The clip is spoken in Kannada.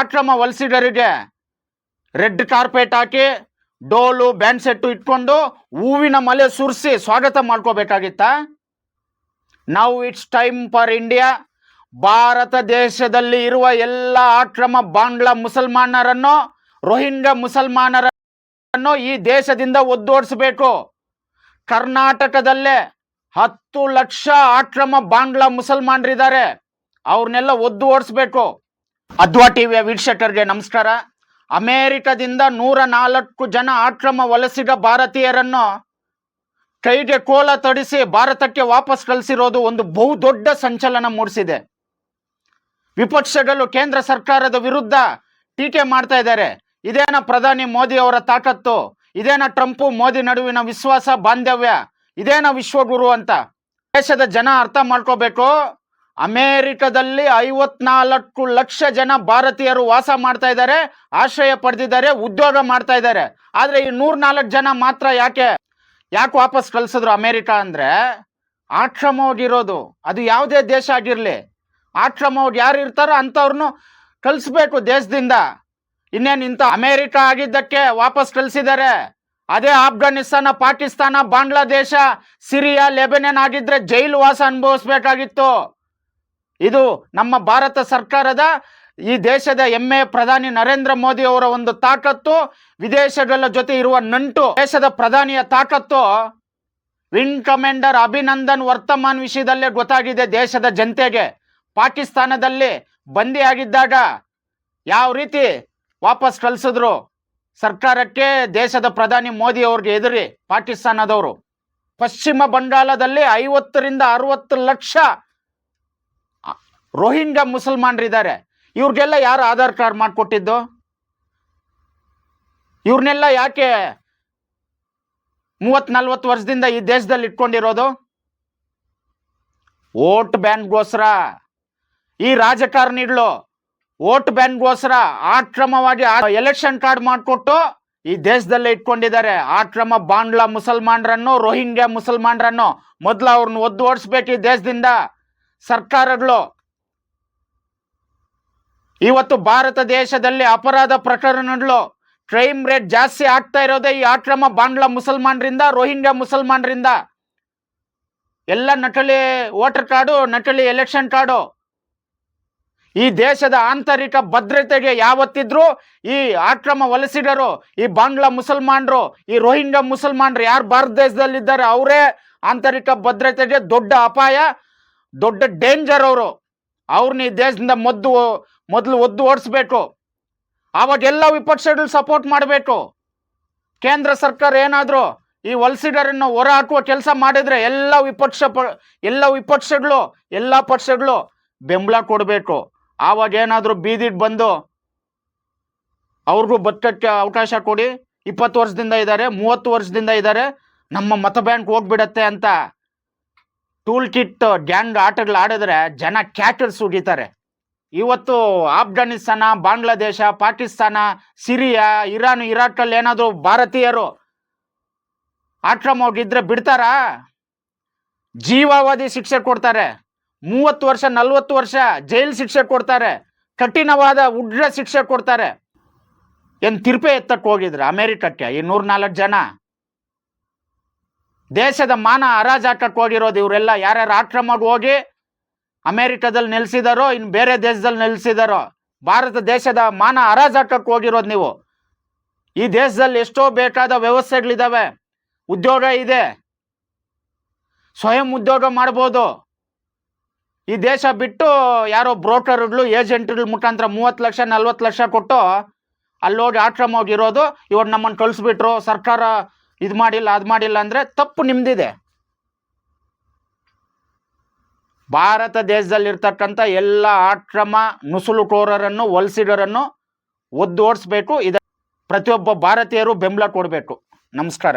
ಆಶ್ರಮ ವಲಸಿಗರಿಗೆ ರೆಡ್ ಕಾರ್ಪೆಟ್ ಹಾಕಿ, ಡೋಲು ಬ್ಯಾಂಡ್ ಸೆಟ್ಟು ಇಟ್ಕೊಂಡು ಹೂವಿನ ಮಲೆ ಸುರಿಸಿ ಸ್ವಾಗತ ಮಾಡ್ಕೋಬೇಕಾಗಿತ್ತ? ನಾವು it's time for India. Bharat ದೇಶದಲ್ಲಿ ಇರುವ ಎಲ್ಲ ಆಕ್ರಮ ಬಾಂಗ್ಲಾ ಮುಸಲ್ಮಾನರನ್ನು, ರೋಹಿಂಗ್ಯಾ ಮುಸಲ್ಮಾನರನ್ನು ಈ ದೇಶದಿಂದ ಒದ್ದೋಡಿಸಬೇಕು. ಕರ್ನಾಟಕದಲ್ಲೇ ಹತ್ತು ಲಕ್ಷ ಆಕ್ರಮ ಬಾಂಗ್ಲಾ ಮುಸಲ್ಮಾನರಿದ್ದಾರೆ. ಅವ್ರನ್ನೆಲ್ಲ ಒದ್ದು ಓಡಿಸ್ಬೇಕು ಅದ್ವಾ ಟಿವಿಯ ವೀಕ್ಷಕರಿಗೆ ನಮಸ್ಕಾರ. ಅಮೇರಿಕದಿಂದ ನೂರ ನಾಲ್ಕು ಜನ ಆಕ್ರಮ ವಲಸಿಗ ಭಾರತೀಯರನ್ನು ಕೈಗೆ ಕೋಲ ತಡಿಸಿ ಭಾರತಕ್ಕೆ ವಾಪಸ್ ಕಳಿಸಿರೋದು ಒಂದು ಬಹುದೊಡ್ಡ ಸಂಚಲನ ಮೂಡಿಸಿದೆ. ವಿಪಕ್ಷಗಳು ಕೇಂದ್ರ ಸರ್ಕಾರದ ವಿರುದ್ಧ ಟೀಕೆ ಮಾಡ್ತಾ ಇದ್ದಾರೆ. ಇದೇನ ಪ್ರಧಾನಿ ಮೋದಿ ಅವರ ತಾಕತ್ತು? ಇದೇನ ಟ್ರಂಪು ಮೋದಿ ನಡುವಿನ ವಿಶ್ವಾಸ, ಬಾಂಧವ್ಯ? ಇದೇನ ವಿಶ್ವಗುರು ಅಂತ? ದೇಶದ ಜನ ಅರ್ಥ ಮಾಡ್ಕೋಬೇಕು? ಅಮೇರಿಕದಲ್ಲಿ ಐವತ್ನಾಲ್ಕು ಲಕ್ಷ ಜನ ಭಾರತೀಯರು ವಾಸ ಮಾಡ್ತಾ ಇದ್ದಾರೆ, ಆಶ್ರಯ ಪಡೆದಿದ್ದಾರೆ, ಉದ್ಯೋಗ ಮಾಡ್ತಾ ಇದ್ದಾರೆ. ಆದರೆ ಈ ನೂರ್ ನಾಲ್ಕು ಜನ ಮಾತ್ರ ಯಾಕೆ ಯಾಕೆ ವಾಪಸ್ ಕಳಿಸಿದ್ರು ಅಮೇರಿಕ ಅಂದ್ರೆ ಆಕ್ರಮವಾಗಿರೋದು ಅದು ಯಾವುದೇ ದೇಶ ಆಗಿರಲಿ. ಆಕ್ರಮವಾಗಿ ಯಾರು ಇರ್ತಾರೋ ಅಂಥವ್ರನ್ನು ಕಳಿಸ್ಬೇಕು ದೇಶದಿಂದ. ಇನ್ನೇನು ಇಂಥ ಅಮೇರಿಕ ಆಗಿದ್ದಕ್ಕೆ ವಾಪಸ್ ಕಳಿಸಿದ್ದಾರೆ. ಅದೇ Afghanistan, Pakistan, Bangladesh, Syria, Lebanon ಆಗಿದ್ರೆ ಜೈಲು ವಾಸ ಅನುಭವಿಸ್ಬೇಕಾಗಿತ್ತು. ಇದು ನಮ್ಮ ಭಾರತ ಸರ್ಕಾರದ ಈ ದೇಶದ ಎಮ್ಮೆ ಪ್ರಧಾನಿ ನರೇಂದ್ರ ಮೋದಿ ಅವರ ಒಂದು ತಾಕತ್ತು, ವಿದೇಶಗಳ ಜೊತೆ ಇರುವ ನಂಟು, ದೇಶದ ಪ್ರಧಾನಿಯ ತಾಕತ್ತು. ವಿಂಗ್ ಕಮಾಂಡರ್ ಅಭಿನಂದನ್ ವರ್ತಮಾನ್ ವಿಷಯದಲ್ಲೇ ಗೊತ್ತಾಗಿದೆ ದೇಶದ ಜನತೆಗೆ. ಪಾಕಿಸ್ತಾನದಲ್ಲಿ ಬಂದಿಯಾಗಿದ್ದಾಗ ಯಾವ ರೀತಿ ವಾಪಸ್ ಕಳಿಸಿದ್ರು? ಸರ್ಕಾರಕ್ಕೆ ದೇಶದ ಪ್ರಧಾನಿ ಮೋದಿ ಅವ್ರಿಗೆ ಎದುರಿ ಪಾಕಿಸ್ತಾನದವರು. ಪಶ್ಚಿಮ ಬಂಗಾಳದಲ್ಲಿ ಐವತ್ತರಿಂದ ಅರವತ್ತು ಲಕ್ಷ ರೋಹಿಂಗ್ಯಾ ಮುಸಲ್ಮಾನರಿದ್ದಾರೆ. ಇವ್ರಿಗೆಲ್ಲ ಯಾರು ಆಧಾರ್ ಕಾರ್ಡ್ ಮಾಡಿಕೊಟ್ಟಿದ್ದು? ಇವ್ರನ್ನೆಲ್ಲ ಯಾಕೆ ಮೂವತ್ ನಲ್ವತ್ತು ವರ್ಷದಿಂದ ಈ ದೇಶದಲ್ಲಿ ಇಟ್ಕೊಂಡಿರೋದು? ವೋಟ್ ಬ್ಯಾಂಕ್ಗೋಸ್ಕರ ಈ ರಾಜಕಾರಣಿಗಳು ವೋಟ್ ಬ್ಯಾಂಕ್ಗೋಸ್ಕರ ಆಕ್ರಮವಾಗಿ ಎಲೆಕ್ಷನ್ ಕಾರ್ಡ್ ಮಾಡಿಕೊಟ್ಟು ಈ ದೇಶದಲ್ಲೇ ಇಟ್ಕೊಂಡಿದ್ದಾರೆ. ಆಕ್ರಮ ಬಾಂಗ್ಲಾ ಮುಸಲ್ಮಾನರನ್ನು, ರೋಹಿಂಗ್ಯಾ ಮುಸಲ್ಮಾನರನ್ನು ಮೊದಲು ಅವ್ರನ್ನ ಒದ್ದು ಓಡಿಸ್ಬೇಕು ಈ ದೇಶದಿಂದ. ಸರ್ಕಾರಗಳು ಇವತ್ತು ಭಾರತ ದೇಶದಲ್ಲಿ ಅಪರಾಧ ಪ್ರಕರಣಗಳು ಕ್ರೈಮ್ ರೇಟ್ ಜಾಸ್ತಿ ಆಗ್ತಾ ಇರೋದೇ ಈ ಆಕ್ರಮ ಬಾಂಗ್ಲಾ ಮುಸಲ್ಮಾನರಿಂದ, ರೋಹಿಂಗ್ಯಾ ಮುಸಲ್ಮಾನರಿಂದ. ಎಲ್ಲ ನಕಲಿ ವೋಟರ್ ಕಾರ್ಡು, ನಕಲಿ ಎಲೆಕ್ಷನ್ ಕಾರ್ಡು. ಈ ದೇಶದ ಆಂತರಿಕ ಭದ್ರತೆಗೆ ಯಾವತ್ತಿದ್ರು ಈ ಆಕ್ರಮ ವಲಸಿಗರು, ಈ ಬಾಂಗ್ಲಾ ಮುಸಲ್ಮಾನರು, ಈ ರೋಹಿಂಗ್ಯಾ ಮುಸಲ್ಮಾನರು ಯಾರು ಭಾರತ ದೇಶದಲ್ಲಿದ್ದಾರೆ, ಅವರೇ ಆಂತರಿಕ ಭದ್ರತೆಗೆ ದೊಡ್ಡ ಅಪಾಯ, ದೊಡ್ಡ ಡೇಂಜರ್ ಅವರು. ಅವ್ರನ್ನ ಈ ದೇಶದಿಂದ ಮೊದ್ದು ಮೊದಲು ಒದ್ದು ಓಡಿಸ್ಬೇಕು. ಆವಾಗ ಎಲ್ಲ ವಿಪಕ್ಷಗಳು ಸಪೋರ್ಟ್ ಮಾಡಬೇಕು. ಕೇಂದ್ರ ಸರ್ಕಾರ ಏನಾದರೂ ಈ ವಲಸಿಗರನ್ನು ಹೊರ ಹಾಕುವ ಕೆಲಸ ಮಾಡಿದ್ರೆ ಎಲ್ಲ ವಿಪಕ್ಷ ಪ, ಎಲ್ಲ ವಿಪಕ್ಷಗಳು, ಎಲ್ಲ ಪಕ್ಷಗಳು ಬೆಂಬಲ ಕೊಡಬೇಕು. ಆವಾಗ ಏನಾದರೂ ಬೀದಿಗೆ ಬಂದು ಅವ್ರಿಗೂ ಬದುಕಕ್ಕೆ ಅವಕಾಶ ಕೊಡಿ. ಇಪ್ಪತ್ತು ವರ್ಷದಿಂದ ಇದ್ದಾರೆ ಮೂವತ್ತು ವರ್ಷದಿಂದ ಇದ್ದಾರೆ ನಮ್ಮ ಮತ ಬ್ಯಾಂಕ್ ಹೋಗ್ಬಿಡತ್ತೆ ಅಂತ ಟೂಲ್ ಕಿಟ್, ಗ್ಯಾಂಗ್ ಆಟಗಳು ಆಡಿದ್ರೆ ಜನ ಕ್ಯಾಟರ್ ಸುಗಿತಾರೆ ಇವತ್ತು ಆಫ್ಘಾನಿಸ್ತಾನ, ಬಾಂಗ್ಲಾದೇಶ, ಪಾಕಿಸ್ತಾನ, ಸಿರಿಯಾ, ಇರಾನ್, ಇರಾಕಲ್ಲಿ ಏನಾದರೂ ಭಾರತೀಯರು ಆಕ್ರಮವಾಗಿದ್ರೆ ಬಿಡ್ತಾರಾ? ಜೀವಾವಧಿ ಶಿಕ್ಷೆ ಕೊಡ್ತಾರೆ. ಮೂವತ್ತು ವರ್ಷ, ನಲ್ವತ್ತು ವರ್ಷ ಜೈಲ್ ಶಿಕ್ಷೆ ಕೊಡ್ತಾರೆ. ಕಠಿಣವಾದ ಉಗ್ರ ಶಿಕ್ಷೆ ಕೊಡ್ತಾರೆ. ಏನು ತಿರುಪೆ ಎತ್ತಕ್ಕೆ ಹೋಗಿದ್ರೆ ಅಮೇರಿಕಕ್ಕೆ ಈ ನೂರ್ನಾಲ್ಕು ಜನ? ದೇಶದ ಮಾನ ಹರಾಜಾಕಕ್ಕೆ ಹೋಗಿರೋದು ಇವರೆಲ್ಲ ಯಾರ್ಯಾರು ಆಕ್ರಮಕ್ಕೆ ಹೋಗಿ ಅಮೇರಿಕದಲ್ಲಿ ನೆಲೆಸಿದಾರೋ ಇನ್ನು ಬೇರೆ ದೇಶದಲ್ಲಿ ನೆಲೆಸಿದಾರೋ, ಭಾರತ ದೇಶದ ಮಾನ ಹರಾಜಾಟಕ್ಕೆ ಹೋಗಿರೋದು ನೀವು. ಈ ದೇಶದಲ್ಲಿ ಎಷ್ಟೋ ಬೇಕಾದ ವ್ಯವಸ್ಥೆಗಳಿದ್ದಾವೆ ಉದ್ಯೋಗ ಇದೆ. ಸ್ವಯಂ ಉದ್ಯೋಗ ಮಾಡ್ಬೋದು. ಈ ದೇಶ ಬಿಟ್ಟು ಯಾರೋ ಬ್ರೋಕರ್ಗಳು, ಏಜೆಂಟ್ಗಳ ಮುಖಾಂತರ ಮೂವತ್ತು ಲಕ್ಷ, ನಲ್ವತ್ತು ಲಕ್ಷ ಕೊಟ್ಟು ಅಲ್ಲೋಗಿ ಆಕ್ರಮ ಹೋಗಿರೋದು ನಮ್ಮನ್ನು ಕಳಿಸ್ಬಿಟ್ರು. ಸರ್ಕಾರ ಇದು ಮಾಡಿಲ್ಲ, ಅದು ಮಾಡಿಲ್ಲ ಅಂದರೆ ತಪ್ಪು ನಿಮ್ಮದಿದೆ ಭಾರತ ದೇಶದಲ್ಲಿರ್ತಕ್ಕಂಥ ಎಲ್ಲ ಆಕ್ರಮ ನುಸುಳುಕೋರರನ್ನು, ವಲಸಿಗರನ್ನು ಒದ್ದೋಡಿಸ್ಬೇಕು. ಇದ ಪ್ರತಿಯೊಬ್ಬ ಭಾರತೀಯರು ಬೆಂಬಲ ಕೊಡಬೇಕು. ನಮಸ್ಕಾರ.